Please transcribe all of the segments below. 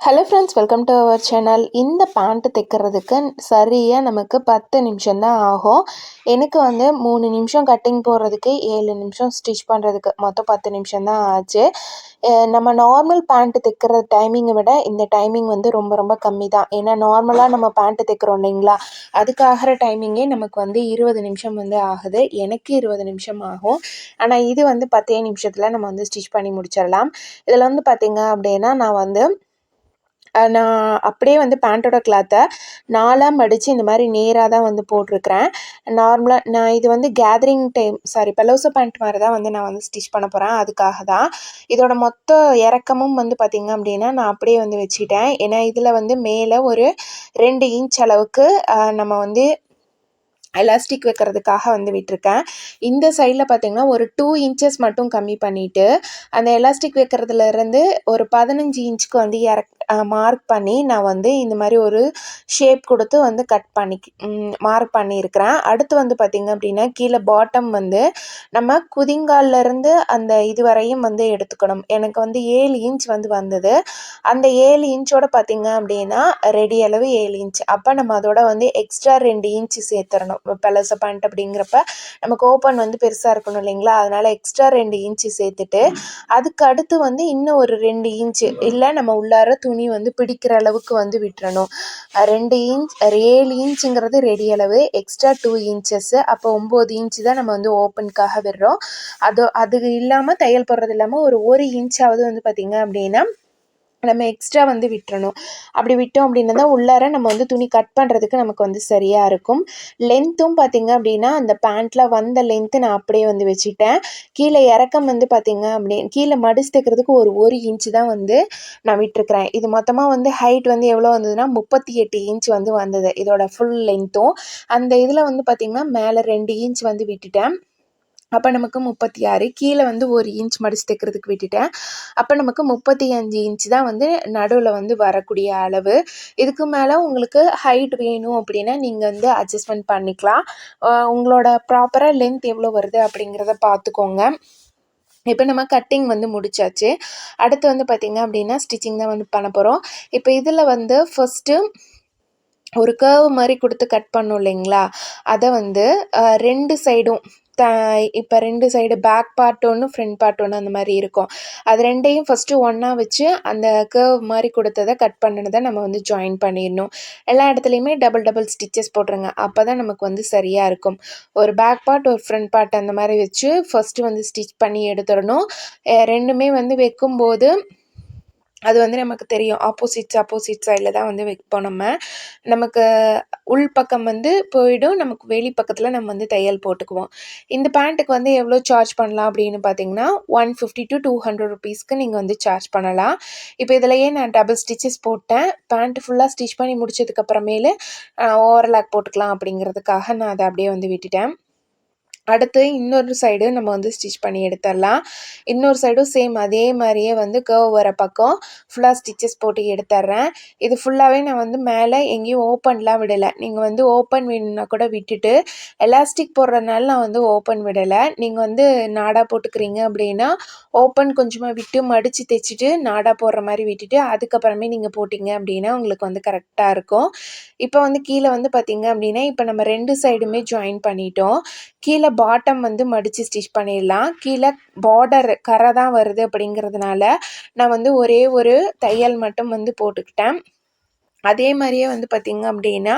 Hello friends welcome to our channel இந்த pant தைக்கிறதுக்கு சரியாக நமக்கு பத்து நிமிஷம் தான் ஆகும். எனக்கு வந்து மூணு நிமிஷம் கட்டிங் போடுறதுக்கு ஏழு நிமிஷம் ஸ்டிச் பண்ணுறதுக்கு மொத்தம் பத்து நிமிஷம் தான் ஆச்சு நம்ம நார்மல் பேண்ட்டு தைக்கிற டைமிங்கை விட இந்த டைமிங் வந்து ரொம்ப ரொம்ப கம்மி தான் ஏன்னா நார்மலாக நம்ம பேண்ட்டு தைக்கிறோம் இல்லைங்களா? அதுக்காகிற டைமிங்கே நமக்கு வந்து இருபது நிமிஷம் வந்து ஆகுது. எனக்கு இருபது நிமிஷம் ஆகும். ஆனால் இது வந்து பத்தே நிமிஷத்தில் நம்ம வந்து ஸ்டிச் பண்ணி முடிச்சிடலாம். இதில் வந்து பார்த்திங்க அப்படின்னா நான் வந்து நான் அப்படியே வந்து பேண்ட்டோட கிளாத்தை நாலாக மடித்து இந்த மாதிரி நேராக தான் வந்து போட்டிருக்கிறேன். நார்மலாக நான் இது வந்து gathering time sorry palazzo pant மாதிரி தான் வந்து நான் வந்து ஸ்டிச் பண்ண போகிறேன் அதுக்காக தான். இதோட மொத்த இறக்கமும் வந்து பார்த்திங்க அப்படின்னா நான் அப்படியே வந்து வச்சுட்டேன் ஏன்னா இதில் வந்து மேலே ஒரு ரெண்டு இன்ச் அளவுக்கு நம்ம வந்து எலாஸ்டிக் வைக்கிறதுக்காக வந்து விட்டிருக்கேன். இந்த சைடில் பார்த்திங்கன்னா ஒரு டூ இன்ச்சஸ் மட்டும் கம்மி பண்ணிவிட்டு அந்த எலாஸ்டிக் வைக்கிறதுலேருந்து ஒரு பதினஞ்சு இன்ச்சுக்கு வந்து இறக் மார்க் பண்ணி நான் வந்து இந்த மாதிரி ஒரு ஷேப் கொடுத்து வந்து கட் பண்ணி மார்க் பண்ணியிருக்கிறேன். அடுத்து வந்து பார்த்திங்க அப்படின்னா கீழே பாட்டம் வந்து நம்ம குதிங்கால்லேருந்து அந்த இது வரையும் வந்து எடுத்துக்கணும். எனக்கு வந்து ஏழு இன்ச் வந்து வந்தது. அந்த ஏழு இன்ச்சோட பார்த்திங்க அப்படின்னா ரெடி அளவு ஏழு இன்ச் அப்போ நம்ம அதோட வந்து எக்ஸ்ட்ரா ரெண்டு இன்ச் சேர்த்துடணும் பெலச பேண்ட் அப்படிங்கிறப்ப நமக்கு ஓப்பன் வந்து பெருசாக இருக்கணும் இல்லைங்களா? அதனால் எக்ஸ்ட்ரா ரெண்டு இன்ச்சு சேர்த்துட்டு அதுக்கு அடுத்து வந்து இன்னும் ஒரு ரெண்டு இன்ச்சு இல்லை நம்ம உள்ளார துணி வந்து பிடிக்கிற அளவுக்கு வந்து விட்டுறணும். ரெண்டு இன்ச் ஏழு இன்ச்சுங்கிறது ரெடி அளவு. எக்ஸ்ட்ரா டூ இன்ச்சஸ்ஸு அப்போ ஒம்பது இன்ச்சு தான் நம்ம வந்து ஓப்பனுக்காக விடுறோம். அது அது இல்லாமல் தையல் போடுறது இல்லாமல் ஒரு ஒரு இன்ச்சாவது வந்து பார்த்திங்க அப்படின்னா நம்ம எக்ஸ்ட்ரா வந்து விட்டுறணும். அப்படி விட்டோம் அப்படின்னா தான் உள்ளார நம்ம வந்து துணி கட் பண்ணுறதுக்கு நமக்கு வந்து சரியாக இருக்கும். லென்த்தும் பார்த்திங்க அப்படின்னா அந்த பேண்ட்டில் வந்த லென்த்து நான் அப்படியே வந்து வச்சுட்டேன். கீழே இறக்கம் வந்து பார்த்திங்க அப்படி கீழே மடிச்சு தைக்கிறதுக்கு ஒரு ஒரு இன்ச்சு தான் வந்து நான் விட்டுருக்குறேன். இது மொத்தமாக வந்து ஹைட் வந்து எவ்வளோ வந்ததுன்னா முப்பத்தி எட்டு இன்ச் வந்து வந்தது. இதோட ஃபுல் லென்த்தும் அந்த இதில் வந்து பார்த்திங்கன்னா மேலே ரெண்டு இன்ச் வந்து விட்டுட்டேன். அப்போ நமக்கு முப்பத்தி ஆறு கீழே வந்து ஒரு இன்ச் மடிச்சு தைக்கிறதுக்கு விட்டுட்டேன். அப்போ நமக்கு முப்பத்தி அஞ்சு இன்ச் தான் வந்து நடுவில் வந்து வரக்கூடிய அளவு. இதுக்கு மேலே உங்களுக்கு ஹைட் வேணும் அப்படின்னா நீங்கள் வந்து அட்ஜஸ்ட்மெண்ட் பண்ணிக்கலாம். உங்களோட ப்ராப்பராக லென்த் எவ்வளோ வருது அப்படிங்கிறத பார்த்துக்கோங்க இப்போ நம்ம கட்டிங் வந்து முடிச்சாச்சு. அடுத்து வந்து பார்த்திங்க அப்படின்னா ஸ்டிச்சிங் தான் வந்து பண்ண போகிறோம் இப்போ இதில் வந்து ஃபஸ்ட்டு ஒரு கேர்வ் மாதிரி கொடுத்து கட் பண்ணும் இல்லைங்களா? அதை வந்து ரெண்டு சைடும் த இப்போ ரெண்டு சைடு பேக் பார்ட் ஒன்று ஃப்ரண்ட் பார்ட் ஒன்று அந்த மாதிரி இருக்கும். அது ரெண்டையும் ஃபஸ்ட்டு ஒன்றா வச்சு அந்த கேர்வ் மாதிரி கொடுத்ததை கட் பண்ணினதை நம்ம வந்து ஜாயின் பண்ணிடணும். எல்லா இடத்துலையுமே டபுள் டபுள் ஸ்டிச்சஸ் போட்டுருங்க. அப்போ தான் நமக்கு வந்து சரியாக இருக்கும். ஒரு பேக் பார்ட் ஒரு ஃப்ரண்ட் பார்ட் அந்த மாதிரி வச்சு ஃபஸ்ட்டு வந்து ஸ்டிச் பண்ணி எடுத்துடணும். ரெண்டுமே வந்து வைக்கும்போது அது வந்து நமக்கு தெரியும். ஆப்போசிட்ஸ் ஆப்போசிட் சைடில் தான் வந்து வைப்போம் நம்ம. நமக்கு உள் பக்கம் வந்து போயிடும். நமக்கு வெளி பக்கத்தில் நம்ம வந்து தையல் போட்டுக்குவோம். இந்த பேண்ட்டுக்கு வந்து எவ்வளோ சார்ஜ் பண்ணலாம் அப்படின்னு பார்த்தீங்கன்னா one fifty to two hundred ருபீஸ்க்கு நீங்கள் வந்து சார்ஜ் பண்ணலாம். இப்போ இதிலையே நான் டபுள் ஸ்டிச்சஸ் போட்டேன். பேண்ட் ஃபுல்லாக ஸ்டிச் பண்ணி முடிச்சதுக்கப்புறமேலு ஓவர்லாக் போட்டுக்கலாம் அப்படிங்கிறதுக்காக நான் அதை அப்படியே வந்து விட்டுட்டேன். அடுத்து இன்னொரு சைடு நம்ம வந்து ஸ்டிச் பண்ணி எடுத்துடலாம். இன்னொரு சைடும் சேம் அதே மாதிரியே வந்து கேர்வ் வர பக்கம் ஃபுல்லாக ஸ்டிச்சஸ் போட்டு எடுத்துட்றேன். இது ஃபுல்லாகவே நான் வந்து மேலே எங்கேயும் ஓப்பன்லாம் விடலை. நீங்கள் வந்து ஓப்பன் வேணும்னா கூட விட்டுட்டு எலாஸ்டிக் போடுறதுனால நான் வந்து ஓப்பன் விடலை. நீங்கள் வந்து நாடா போட்டுக்கிறீங்க அப்படின்னா ஓப்பன் கொஞ்சமாக விட்டு மடித்து தைச்சிட்டு நாடா போடுற மாதிரி விட்டுட்டு அதுக்கப்புறமே நீங்கள் போட்டிங்க அப்படின்னா உங்களுக்கு வந்து கரெக்டாக இருக்கும். இப்போ வந்து கீழே வந்து பார்த்தீங்க அப்படின்னா இப்போ நம்ம ரெண்டு சைடுமே ஜாயின் பண்ணிட்டோம். கீழே பாட்டம் வந்து மடித்து ஸ்டிச் பண்ணிடலாம். கீழே பார்டர் கரை தான் வருது அப்படிங்கிறதுனால நான் வந்து ஒரே ஒரு தையல் மட்டும் வந்து போட்டுக்கிட்டேன். அதே மாதிரியே வந்து பார்த்திங்க அப்படின்னா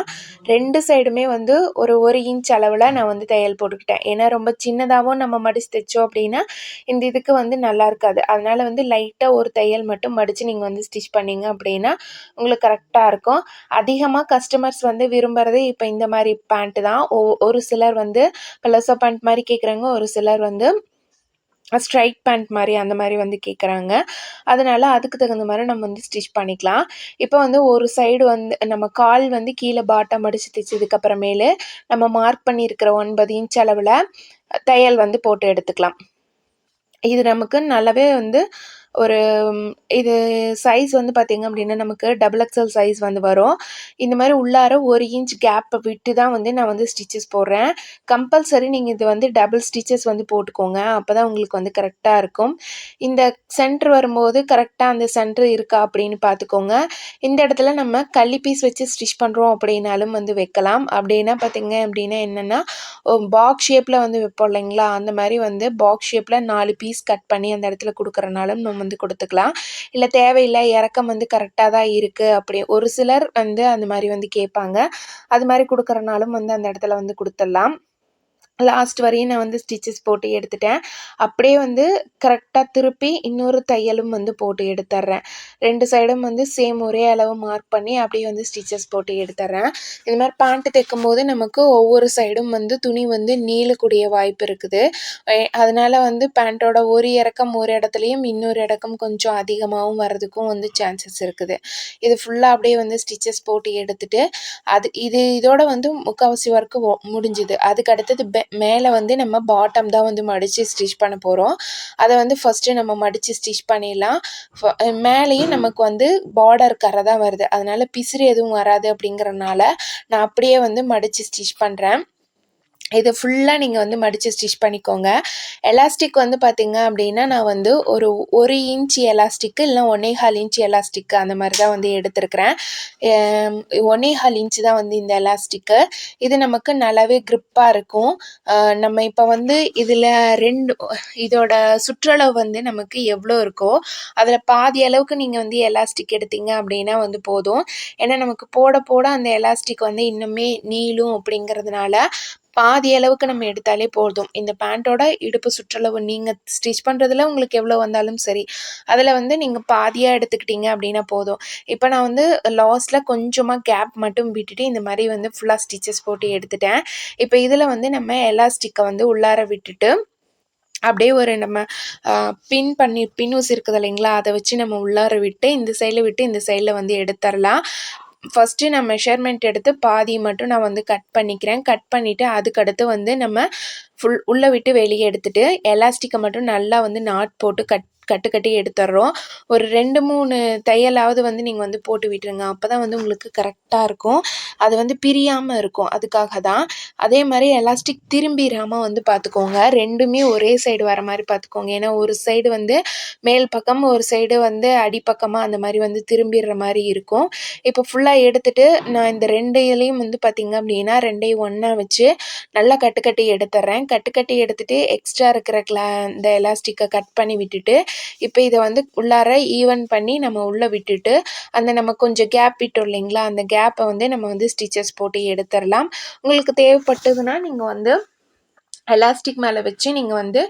ரெண்டு சைடுமே வந்து ஒரு ஒரு இன்ச் அளவில் நான் வந்து தையல் போட்டுக்கிட்டேன். ஏன்னா ரொம்ப சின்னதாகவும் நம்ம மடித்து தைச்சோம் அப்படின்னா இந்த இதுக்கு வந்து நல்லா இருக்காது. அதனால் வந்து லைட்டாக ஒரு தையல் மட்டும் மடித்து நீங்கள் வந்து ஸ்டிச் பண்ணீங்க அப்படின்னா உங்களுக்கு கரெக்டாக இருக்கும். அதிகமாக கஸ்டமர்ஸ் வந்து விரும்புகிறது இப்போ இந்த மாதிரி பேண்ட்டு தான். ஒ ஒரு சிலர் வந்து பலசோ பேண்ட் மாதிரி கேட்குறாங்க ஒரு சிலர் வந்து ஸ்ட்ரைட் பேண்ட் மாதிரி அந்த மாதிரி வந்து கேட்குறாங்க அதனால அதுக்கு தகுந்த மாதிரி நம்ம வந்து ஸ்டிச் பண்ணிக்கலாம். இப்போ வந்து ஒரு சைடு வந்து நம்ம கால் வந்து கீழே பாட்டம் அடித்து தைச்சதுக்கப்புறமேலு நம்ம மார்க் பண்ணியிருக்கிற ஒன்பது இன்ச் அளவில் தையல் வந்து போட்டு எடுத்துக்கலாம். இது நமக்கு நல்லாவே வந்து ஒரு இது சைஸ் வந்து பார்த்திங்க அப்படின்னா நமக்கு டபுள் எக்ஸல் சைஸ் வந்து வரும். இந்த மாதிரி உள்ளார ஒரு இன்ச் கேப்பை விட்டு தான் வந்து நான் வந்து ஸ்டிச்சஸ் போடுறேன். கம்பல்சரி நீங்கள் இது வந்து டபுள் ஸ்டிச்சஸ் வந்து போட்டுக்கோங்க. அப்போ தான் உங்களுக்கு வந்து கரெக்டாக இருக்கும். இந்த சென்டர் வரும்போது கரெக்டாக அந்த சென்டர் இருக்கா அப்படின்னு பார்த்துக்கோங்க இந்த இடத்துல நம்ம கள்ளி பீஸ் வச்சு ஸ்டிச் பண்ணுறோம் அப்படின்னாலும் வந்து வைக்கலாம். அப்படின்னா பார்த்தீங்க அப்படின்னா என்னென்னா பாக்ஸ் ஷேப்பில் வந்து வைப்போம் இல்லைங்களா? அந்த மாதிரி வந்து பாக்ஸ் ஷேப்பில் நாலு பீஸ் கட் பண்ணி அந்த இடத்துல கொடுக்குறனாலும் நம்ம வந்து கொடுத்துக்கலாம். இல்லை தேவையில்லை இறக்கம் வந்து கரெக்டாக தான் இருக்குது அப்படி. ஒரு சிலர் வந்து அந்த மாதிரி வந்து கேட்பாங்க. அது மாதிரி கொடுக்குறனாலும் வந்து அந்த இடத்துல வந்து கொடுத்துடலாம். லாஸ்ட் வரையும் நான் வந்து ஸ்டிச்சஸ் போட்டு எடுத்துட்டேன். அப்படியே வந்து கரெக்டாக திருப்பி இன்னொரு தையலும் வந்து போட்டு எடுத்துட்றேன் ரெண்டு சைடும் வந்து சேம் ஒரே அளவு மார்க் பண்ணி அப்படியே வந்து ஸ்டிச்சஸ் போட்டு எடுத்துட்றேன் இது மாதிரி பேண்ட்டு தைக்கும் போது நமக்கு ஒவ்வொரு சைடும் வந்து துணி வந்து நீளக்கூடிய வாய்ப்பு இருக்குது. அதனால் வந்து பேண்ட்டோட ஒரு இறக்கம் ஒரு இடத்துலையும் இன்னொரு இடக்கம் கொஞ்சம் அதிகமாகவும் வர்றதுக்கும் வந்து சான்சஸ் இருக்குது. இது ஃபுல்லாக அப்படியே வந்து ஸ்டிச்சஸ் போட்டு எடுத்துட்டு அது இது இதோட வந்து முக்கால்வாசி ஒர்க்கு முடிஞ்சுது. அதுக்கு அடுத்தது பெ மேலே வந்து நம்ம பாட்டம் தான் வந்து மடித்து ஸ்டிச் பண்ண போகிறோம் அதை வந்து ஃபஸ்ட்டு நம்ம மடித்து ஸ்டிச் பண்ணிடலாம். ஃப- மேலேயும் நமக்கு வந்து பார்டர் கரை தான் வருது. அதனால் பிசிறு எதுவும் வராது அப்படிங்கிறனால நான் அப்படியே வந்து மடித்து ஸ்டிச் பண்ணுறேன் இது ஃபுல்லாக நீங்கள் வந்து மடித்து ஸ்டிச் பண்ணிக்கோங்க. எலாஸ்டிக் வந்து பார்த்திங்க அப்படின்னா நான் வந்து ஒரு ஒரு இன்ச் எலாஸ்டிக்கு இல்லை ஒன்னேகால் இன்ச் எலாஸ்டிக்கு அந்த மாதிரி தான் வந்து எடுத்திருக்கிறேன். எம், ஒன்னேகால் இன்ச் தான் வந்து இந்த எலாஸ்டிக்கு இது நமக்கு நல்லாவே க்ரிப்பாக இருக்கும். நம்ம இப்போ வந்து இதில் ரெண்டு இதோட சுற்றளவு வந்து நமக்கு எவ்வளோ இருக்கோ அதில் பாதி அளவுக்கு நீங்கள் வந்து எலாஸ்டிக் எடுத்தீங்க அப்படின்னா வந்து போதும். ஏன்னா நமக்கு போட போட அந்த எலாஸ்டிக் வந்து இன்னுமே நீளும் அப்படிங்கிறதுனால பாதி அளவுக்கு நம்ம எடுத்தாலே போதும். இந்த பேண்ட்டோட இடுப்பு சுற்றளவு நீங்கள் ஸ்டிச் பண்ணுறதுல உங்களுக்கு எவ்வளோ வந்தாலும் சரி. அதில் வந்து நீங்கள் பாதியாக எடுத்துக்கிட்டீங்க அப்படின்னா போதும். இப்போ நான் வந்து லாஸ்ட்டில் கொஞ்சமாக கேப் மட்டும் விட்டுட்டு இந்த மாதிரி வந்து ஃபுல்லாக ஸ்டிச்சஸ் போட்டு எடுத்துட்டேன். இப்போ இதில் வந்து நம்ம எலாஸ்டிக்கை வந்து உள்ளார விட்டுட்டு அப்படியே ஒரு நம்ம பின் பண்ணி பின் ஊசி இருக்குது இல்லைங்களா? அதை வச்சு நம்ம உள்ளார விட்டு இந்த சைடில் விட்டு இந்த சைடில் வந்து எடுத்துடலாம். ஃபஸ்ட்டு நான் மெஷர்மெண்ட் எடுத்து பாதி மட்டும் நான் வந்து கட் பண்ணிக்கிறேன். கட் பண்ணிவிட்டு அதுக்கடுத்து வந்து நம்ம ஃபுல் உள்ளே விட்டு வெளியே எடுத்துகிட்டு எலாஸ்டிக்கை மட்டும் நல்லா வந்து நாட் போட்டு கட் கட்டு கட்டி எடுத்துடுறோம் ஒரு ரெண்டு மூணு தையலாவது வந்து நீங்கள் வந்து போட்டு விட்டுருங்க. அப்போ தான் வந்து உங்களுக்கு கரெக்டாக இருக்கும். அது வந்து பிரியாமல் இருக்கும். அதுக்காக தான். அதே மாதிரி எலாஸ்டிக் திரும்பிடாமல் வந்து பார்த்துக்கோங்க ரெண்டுமே ஒரே சைடு வர மாதிரி பார்த்துக்கோங்க ஏன்னா ஒரு சைடு வந்து மேல் பக்கம் ஒரு சைடு வந்து அடிப்பக்கமாக அந்த மாதிரி வந்து திரும்பிடுற மாதிரி இருக்கும். இப்போ ஃபுல்லாக எடுத்துகிட்டு நான் இந்த ரெண்டு இதுலேயும் வந்து பார்த்திங்க அப்படின்னா ரெண்டையும் ஒன்றா வச்சு நல்லா கட்டுக்கட்டி எடுத்துட்றேன் கட்டுக்கட்டி எடுத்துகிட்டு எக்ஸ்ட்ரா இருக்கிற கிளா இந்த எலாஸ்டிக்கை கட் பண்ணி விட்டுட்டு இப்போ இதை வந்து உள்ளார ஈவன் பண்ணி நம்ம உள்ளே விட்டுட்டு அந்த நம்ம கொஞ்சம் கேப் விட்டோம் இல்லைங்களா? அந்த கேப்பை வந்து நம்ம வந்து ஸ்டிச்சஸ் போட்டு எடுத்துடலாம். உங்களுக்கு தேவைப்பட்டதுன்னா நீங்கள் வந்து எலாஸ்டிக் மேலே வச்சு நீங்கள் வந்து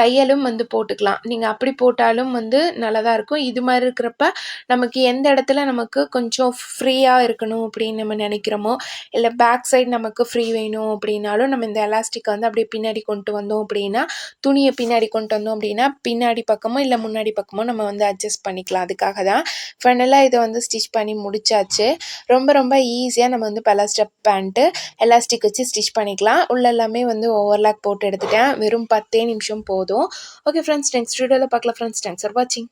தையலும் வந்து போட்டுக்கலாம். நீங்கள் அப்படி போட்டாலும் வந்து நல்லா தான் இருக்கும். இது மாதிரி இருக்கிறப்ப நமக்கு எந்த இடத்துல நமக்கு கொஞ்சம் ஃப்ரீயாக இருக்கணும் அப்படின்னு நம்ம நினைக்கிறோமோ இல்லை பேக் சைடு நமக்கு ஃப்ரீ வேணும் அப்படின்னாலும் நம்ம இந்த எலாஸ்டிக்கை வந்து அப்படியே பின்னாடி கொண்டு வந்தோம் அப்படின்னா துணியை பின்னாடி கொண்டு வந்தோம் அப்படின்னா பின்னாடி பக்கமோ இல்லை முன்னாடி பக்கமோ நம்ம வந்து அட்ஜஸ்ட் பண்ணிக்கலாம். அதுக்காக தான் ஃபைனலாக இதை வந்து ஸ்டிச் பண்ணி முடிச்சாச்சு. ரொம்ப ரொம்ப ஈஸியாக நம்ம வந்து பலாஸ்டப் பேண்ட்டு எலாஸ்டிக் வச்சு ஸ்டிச் பண்ணிக்கலாம். உள்ள எல்லாமே வந்து ஓவர்லாக் போட்டு எடுத்துட்டேன். வெறும் பத்தே நிமிஷம் போதும். ஓகே ஃப்ரெண்ட்ஸ் நெக்ஸ்ட் வீடியோவில் பார்க்கலாம் ஃப்ரெண்ட்ஸ் தேங்க்ஸ் ஃபார் வாட்சிங்